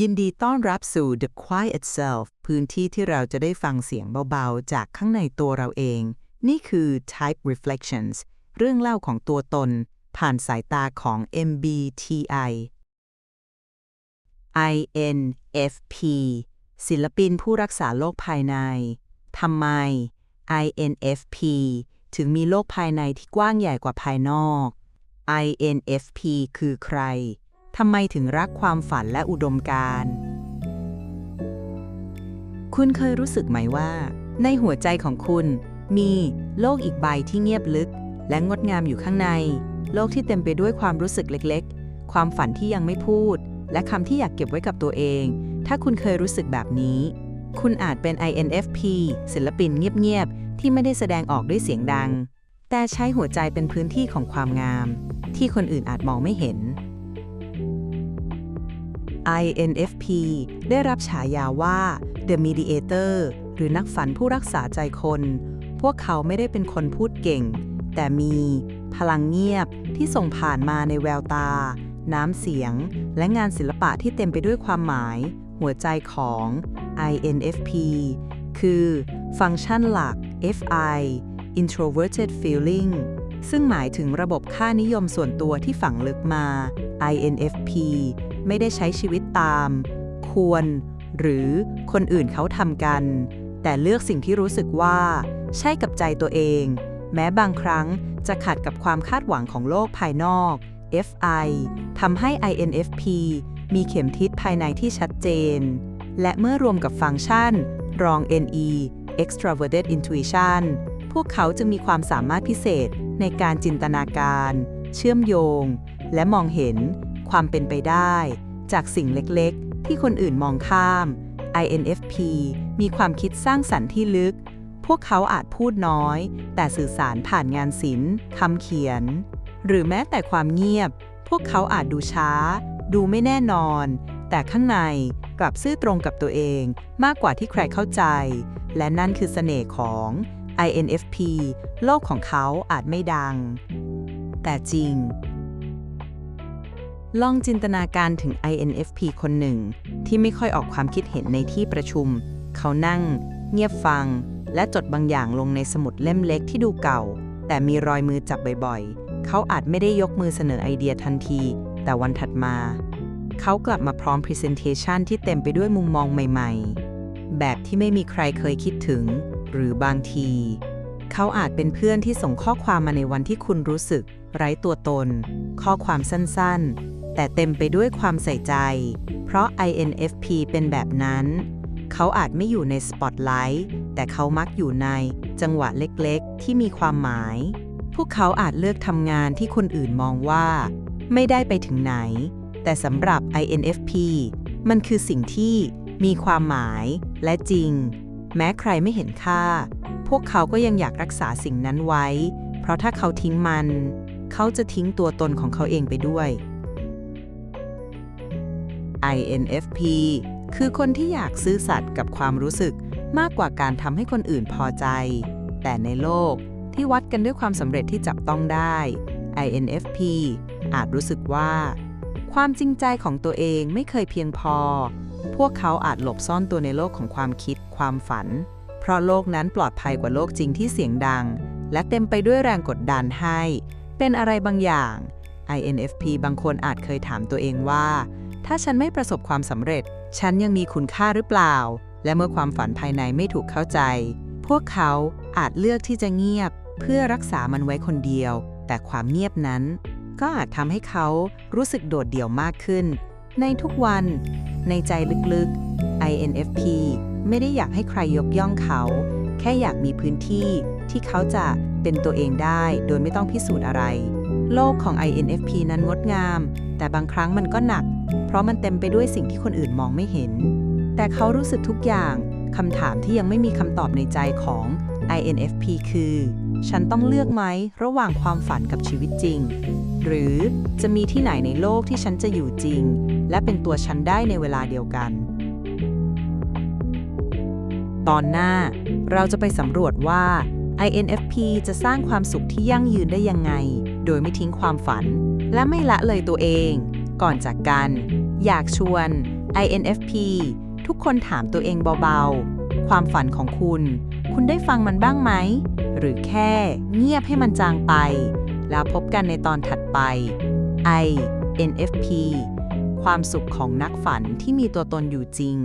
ยินดีต้อนรับสู่ The Quiet Self พื้นที่ที่เราจะได้ฟังเสียงเบาๆ จากข้างในตัวเราเอง นี่คือ Type Reflections เรื่องเล่าของตัวตน ผ่านสายตาของ MBTI INFP ศิลปินผู้รักษาโลกภายใน ทำไม INFP ถึงมีโลกภายในที่กว้างใหญ่กว่าภายนอก INFP คือใคร ทำไมถึงรักความฝันและอุดมการณ์คุณเคยรู้สึกไหมว่า ในหัวใจของคุณมีโลกอีกใบที่เงียบลึก และงดงามอยู่ข้างใน โลกที่เต็มไปด้วยความรู้สึกเล็กๆ ความฝันที่ยังไม่พูด และคำที่อยากเก็บไว้กับตัวเอง ถ้าคุณเคยรู้สึกแบบนี้ คุณอาจเป็น INFP ศิลปินเงียบๆ ที่ไม่ได้แสดงออกด้วยเสียงดัง แต่ใช้หัวใจเป็นพื้นที่ของความงาม ที่คนอื่นอาจมองไม่เห็น INFP ได้รับฉายาว่า The Mediator หรือนักฝันผู้รักษาใจคน พวกเขาไม่ได้เป็นคนพูดเก่ง แต่มีพลังเงียบที่ส่งผ่านมาในแววตา น้ำเสียง และงานศิลปะที่เต็มไปด้วยความหมาย หัวใจของ INFP คือฟังก์ชันหลัก FI introverted feeling ซึ่งหมายถึงระบบค่านิยมส่วนตัวที่ฝังลึกมา INFP ไม่ได้ใช้ชีวิตตาม ควร หรือคนอื่นเขาทำกัน แต่เลือกสิ่งที่รู้สึกว่า ใช่กับใจตัวเอง แม้บางครั้งจะขัดกับความคาดหวังของโลกภายนอก FI ทำให้ INFP มีเข็มทิศภายในที่ชัดเจน และเมื่อรวมกับฟังก์ชัน รอง NE extroverted intuition พวกเขาจึงมีความสามารถพิเศษในการจินตนาการ เชื่อมโยง และมองเห็น ความเป็นไปได้ จากสิ่งเล็กๆ ที่คนอื่นมองข้าม INFP มีความคิดสร้างสรรค์ที่ลึก พวกเขาอาจพูดน้อย แต่สื่อสารผ่านงานศิลป์คำเขียน หรือแม้แต่ความเงียบ พวกเขาอาจดูช้า ดูไม่แน่นอน แต่ข้างในกลับซื่อตรงกับตัวเองมากกว่าที่ใครเข้าใจ และนั่นคือเสน่ห์ของ INFP โลกของเขาอาจไม่ดัง แต่จริง ลองจินตนาการถึง INFP คนหนึ่ง ที่ไม่ค่อยออกความคิดเห็นในที่ประชุม เขานั่ง เงียบฟัง และจดบางอย่างลงในสมุดเล่มเล็กที่ดูเก่า แต่มีรอยมือจับบ่อยๆ เขาอาจไม่ได้ยกมือเสนอไอเดียทันที แต่วันถัดมา เขากลับมาพร้อม Presentation ที่เต็มไปด้วยมุมมองใหม่ๆ แบบที่ไม่มีใครเคยคิดถึง หรือบางที เขาอาจเป็นเพื่อนที่ส่งข้อความมาในวันที่คุณรู้สึก ไร้ตัวตน ข้อความสั้นๆ แต่เต็มไปด้วยความใส่ใจ เพราะ INFP เป็นแบบนั้น เขาอาจไม่อยู่ในสปอตไลท์แต่เขามักอยู่ในจังหวะเล็กๆ ที่มีความหมาย พวกเขาอาจเลือกทำงานที่คนอื่นมองว่า ไม่ได้ไปถึงไหน แต่สำหรับ INFP มันคือสิ่งที่มีความหมายและจริง แม้ใครไม่เห็นค่า พวกเขาก็ยังอยากรักษาสิ่งนั้นไว้ เพราะถ้าเขาทิ้งมัน เขาจะทิ้งตัวตนของเขาเองไปด้วย INFP คือคนที่อยากซื่อสัตย์กับความรู้สึกมากกว่าการทำให้คนอื่นพอใจ แต่ในโลกที่วัดกันด้วยความสำเร็จที่จับต้องได้ INFP อาจรู้สึกว่า ความจริงใจของตัวเองไม่เคยเพียงพอ พวกเขาอาจหลบซ่อนตัวในโลกของความคิดความฝัน เพราะโลกนั้นปลอดภัยกว่าโลกจริงที่เสียงดัง และเต็มไปด้วยแรงกดดันให้ เป็นอะไรบางอย่าง INFP บางคนอาจเคยถามตัวเองว่า ถ้าฉันไม่ประสบความสำเร็จ ฉันยังมีคุณค่าหรือเปล่า และเมื่อความฝันภายในไม่ถูกเข้าใจ พวกเขาอาจเลือกที่จะเงียบ เพื่อรักษามันไว้คนเดียว แต่ความเงียบนั้น ก็อาจทำให้เขารู้สึกโดดเดี่ยวมากขึ้น ในทุกวัน ในใจลึกๆ INFP ไม่ได้อยากให้ใครยกย่องเขา แค่อยากมีพื้นที่ที่เขาจะเป็นตัวเองได้ โดยไม่ต้องพิสูจน์อะไร โลกของ INFP นั้นงดงาม แต่บางครั้งมันก็หนัก เพราะมันเต็มไปด้วยสิ่งที่คนอื่นมองไม่เห็น แต่เขารู้สึกทุกอย่างคำถามที่ยังไม่มีคำตอบในใจของ INFP คือ ฉันต้องเลือกไหมระหว่างความฝันกับชีวิตจริง หรือจะมีที่ไหนในโลกที่ฉันจะอยู่จริง และเป็นตัวฉันได้ในเวลาเดียวกัน ตอนหน้า เราจะไปสำรวจว่า INFP จะสร้างความสุขที่ยั่งยืนได้ยังไง โดยไม่ทิ้งความฝัน และไม่ละเลยตัวเอง ก่อนจากกัน อยากชวน INFP ทุกคนถามตัวเองเบาๆ ความฝันของคุณ คุณได้ฟังมันบ้างไหม หรือแค่เงียบให้มันจางไป แล้วพบกันในตอนถัดไป INFP ความสุขของนักฝันที่มีตัวตนอยู่จริง